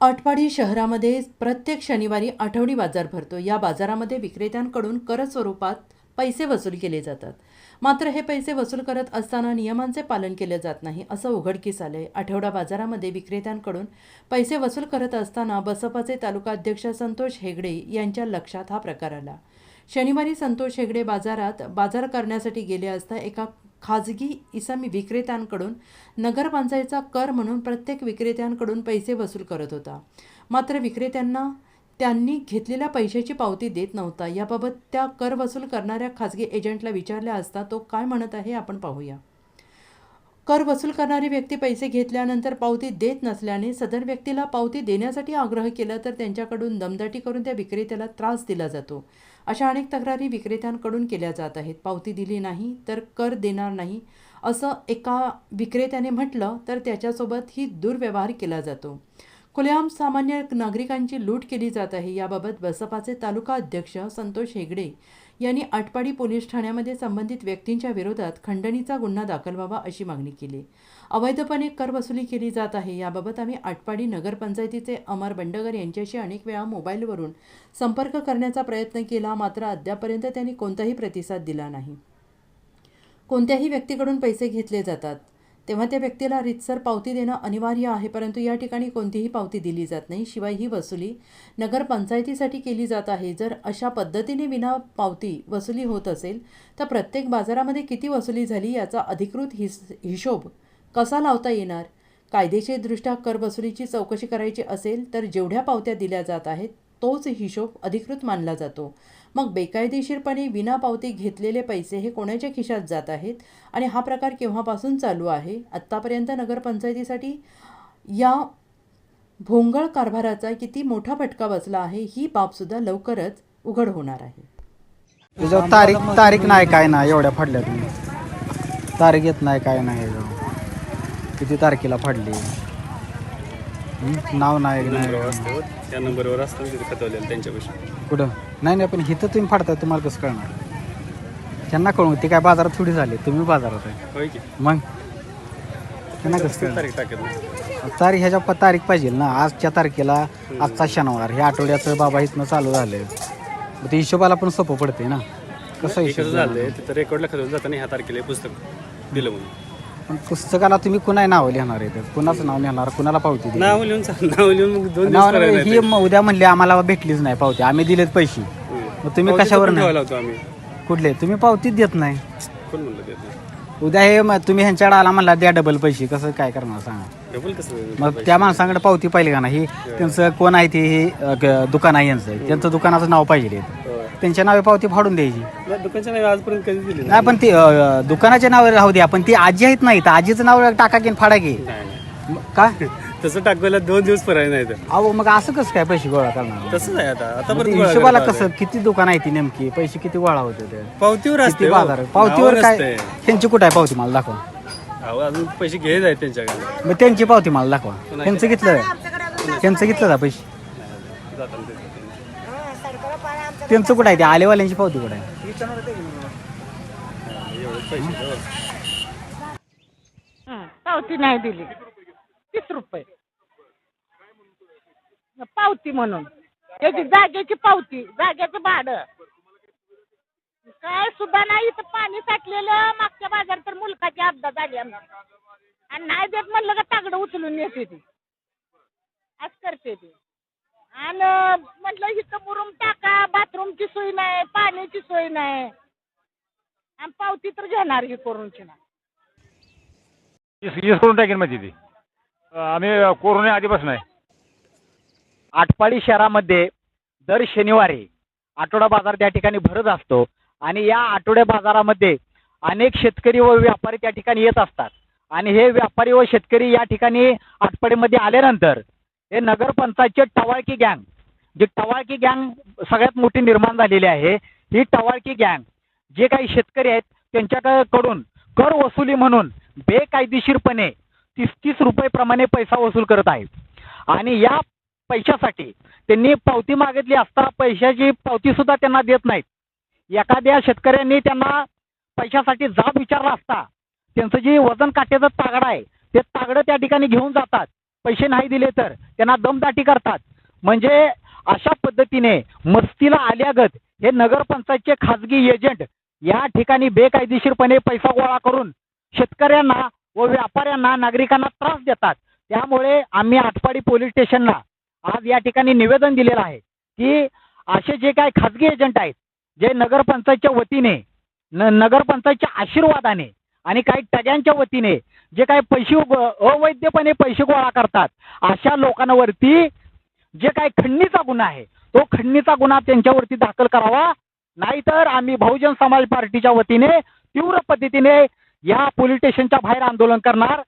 आटपाडी शहरामध्ये प्रत्येक शनिवारी आठवडी बाजार भरतो. या बाजारामध्ये विक्रेत्यांकडून कर स्वरूपात पैसे वसूल केले जातात. मात्र हे पैसे वसूल करत असताना नियमांचे पालन केले जात नाही असं उघडकीस आलं आहे आठवडा बाजारामध्ये विक्रेत्यांकडून पैसे वसूल करत असताना बसपाचे तालुका अध्यक्ष संतोष हेगडे यांच्या लक्षात हा प्रकार आला. शनिवारी संतोष हेगडे बाजारात बाजार करण्यासाठी गेले असता एका खाजगी इसमी विक्रेत्यांकडून नगरपंचायतचा कर म्हणून प्रत्येक विक्रेत्यांकडून पैसे वसूल करत होता. मात्र विक्रेत्यांना त्यांनी घेतलेल्या पैशाची पावती देत नव्हता. याबाबत त्या कर वसूल करणाऱ्या खाजगी एजंटला विचारल्या असता तो काय म्हणत आहे आपण पाहूया. कर वसूल करणारी व्यक्ती पैसे घेतल्यानंतर पावती देत नसल्याने सदर व्यक्तीला पावती देण्यासाठी आग्रह केला तर त्यांच्याकडून दमदाटी करून त्या विक्रेत्याला त्रास दिला जातो. अशा अनेक तक्रारी विक्रेत्यांकडून केल्या जात आहेत. पावती दिली नाही तर कर देणार नाही असं एका विक्रेत्याने म्हटलं तर त्याच्यासोबत ही दुर्व्यवहार केला जातो. खुलेआम सामान्य नागरिकांची लूट केली जात आहे. याबाबत बसपाचे तालुका अध्यक्ष संतोष हेगडे यांनी आटपाडी पोलीस ठाण्यामध्ये संबंधित व्यक्तींच्या विरोधात खंडणीचा गुन्हा दाखल व्हावा अशी मागणी केली. अवैधपणे कर वसुली केली जात आहे याबाबत आम्ही आटपाडी नगरपंचायतीचे अमर बंडगर यांच्याशी अनेक वेळा मोबाईलवरून संपर्क करण्याचा प्रयत्न केला मात्र अद्यापर्यंत त्यांनी कोणताही प्रतिसाद दिला नाही. कोणत्याही व्यक्तीकडून पैसे घेतले जातात. तेव्हा त्या व्यक्तीला रितसर पावती देणं अनिवार्य आहे परंतु या ठिकाणी कोणतीही पावती दिली जात नाही. शिवाय ही वसुली नगरपंचायतीसाठी केली जात आहे. जर अशा पद्धतीने विना पावती वसुली होत असेल तर प्रत्येक बाजारामध्ये किती वसुली झाली याचा अधिकृत हिस हिशोब कसा लावता येणार? कायदेशीरदृष्ट्या कर वसुलीची चौकशी करायची असेल तर जेवढ्या पावत्या दिल्या जात आहेत तोच हिशोब अधिकृत मानला जातो. मग बेकायदेशीरपणे विना पावती घेतलेले पैसे हे कोणाच्या खिशात जात आहेत? आणि हा प्रकार केव्हापासून चालू आहे? आत्तापर्यंत नगरपंचायतीसाठी या भोंगळ कारभाराचा किती मोठा फटका बसला आहे ही बाबसुद्धा लवकरच उघड होणार आहे. तारीख तारीख नाही काय नाही एवढ्या फाडल्या तुम्ही. तारीख येत नाही काय नाही किती तारखेला फाडली? नाव नाही नाही. असतो त्या नंबरवर असतं तिथे खतवलेलं त्यांच्यापाशी. कुठं? नाही नाही पण इथं तुम्ही फाडताय तुम्हाला कसं कळणार? त्यांना कळू ते काय बाजारात थोडी झाली तुम्ही बाजारात आहे. होय की. मग? त्यांना कसं कळणार तारीख टाकत तारीख ह्याच्या प- तारीख पाहिजे ना. आजच्या तारखेला आजचा शनिवार. ह्या आठवड्याचं बाबा इथनं चालू झालं मग ते हिशोबाला पण सोपं पडते ना. कसं हिशोब झालंय तिथं रेकॉर्डला खतवलं जाताना ह्या तारखेला हे पुस्तक दिलं म्हणून. पण पुस्तकाला तुम्ही कुणाही नाव लिहिणार आहे? कुणाचं नाव लिहिणार? कुणाला पावती दिली? नाव लिहून चा- नाव लिहून मग दोन दिवस नाव करायला ही म- उद्या म्हणले आम्हाला भेटलीच नाही पावती. आम्ही दिलेत पैसे. हम्म. मग तुम्ही पावती कशावर नाही? ठेवायला होतो आम्ही? कुठले? तुम्ही पावतीच देत नाही. कोण म्हणलं उद्या हे म- तुम्ही ह्यांच्याकडे आला म्हणला द्या डबल पैसे. कसं काय करणार सांगा. डबल कसं मग त्या माणसाकडे पावती पाहिजे का नाही? त्यांचं कोण आहे ते? हे अ, ग- दुकान आहे यांचं. त्यांचं दुकानाचं नाव पाहिजे. त्यांच्या नावे पावती फाडून द्यायची. नाही, दुकानच्या नावे आजपर्यंत कधी दिली नाही पण ते अ, दुकानाच्या नावावर राहू द्या पण ती आजी आहेत नाही तर आजीचं नाव टाका की फाडा की. नाही काय तसं टाकवायला दोन दिवस पर्याय नाही तर. अहो मग असं कसं काय पैसे गोळा करणार? तसंच आहे आता. आता मग ते परत गोळा हिशोबाला करायला कसं किती दुकान आहे ती नेमकी? पैसे किती गोळा होते ते? लागले. पावतीवर किती असते हो. बाजार? पावतीवर नावावर काय? असते. त्यांची कुठं आहे पावती मला दाखवा. अहो, अजून पैसे घ्यायचे आहेत त्यांच्याकडे. मग त्यांची पावती मला दाखवा. त्यांचं घेतलं त्यांचं घेतलं का पैसे? जाताना. त्यांचं कुठं आहे ते? आलेवाल्यांची पावती कुठं आहे? हं, पावती नाही दिली. तीस रुपये. पावती म्हणून. त्याची जागेची पावती जागेचं भाडं. काय सुद्धा नाही इथं पाणी साठलेलं. मागच्या बाजार तर मुलकाची अपघात झाली आमची आणि नाही देत म्हणलं का तागडं उचलून नेते ती. असं करते ती. आणि म्हटलं इथं मुरुम टाका बाथरूमची सोय नाही पाण्याची सोय नाही. आणि पावती तर घेणार ही करूनची वीस करून टाकेन म्हणजे ती आम्ही कोरोना आधीपासून आहे. आटपाडी शहरामध्ये दर शनिवारी आठवडा बाजार त्या ठिकाणी भरत असतो आणि या आठवड्या बाजारामध्ये अनेक शेतकरी व व्यापारी त्या ठिकाणी येत असतात. आणि हे व्यापारी व शेतकरी या ठिकाणी आटपाडीमध्ये आल्यानंतर हे नगरपंचायतचे टवाळकी गँग जी टवाळकी गँग सगळ्यात मोठी निर्माण झालेली आहे ही टवाळकी गँग जे काही शेतकरी आहेत त्यांच्याकडून कर वसुली म्हणून बेकायदेशीरपणे तीस तीस रुपयेप्रमाणे पैसा वसूल करत आहे आणि या पैशासाठी त्यांनी पावती मागितली असता पैशाची पावती सुद्धा त्यांना देत नाहीत. एखाद्या शेतकऱ्यांनी त्यांना पैशासाठी जाब विचारला असता त्यांचं जे वजन काट्याचं तागड आहे ते तागडं त्या ठिकाणी घेऊन जातात. पैसे नाही दिले तर त्यांना दमदाटी करतात. म्हणजे अशा पद्धतीने मस्तीला आल्यागत हे नगरपंचायतचे खाजगी एजंट या ठिकाणी बेकायदेशीरपणे पैसा गोळा करून शेतकऱ्यांना व व्यापाऱ्यांना नागरिकांना त्रास देतात. त्यामुळे आम्ही आटपाडी पोलीस स्टेशनला आज या ठिकाणी निवेदन दिलेलं आहे की असे जे काही खाजगी एजंट आहेत जे नगरपंचायतच्या वतीने न नगरपंचायतच्या आशीर्वादाने आणि काही टग्यांच्या वतीने जे काही पैसे अवैधपणे पैसे गोळा करतात अशा लोकांवरती जे काही खंडणीचा गुन्हा आहे तो खंडणीचा गुन्हा त्यांच्यावरती दाखल करावा. नाहीतर आम्ही बहुजन समाज पार्टीच्या वतीने तीव्र पद्धतीने या पोलीस स्टेशनच्या बाहेर आंदोलन करणार.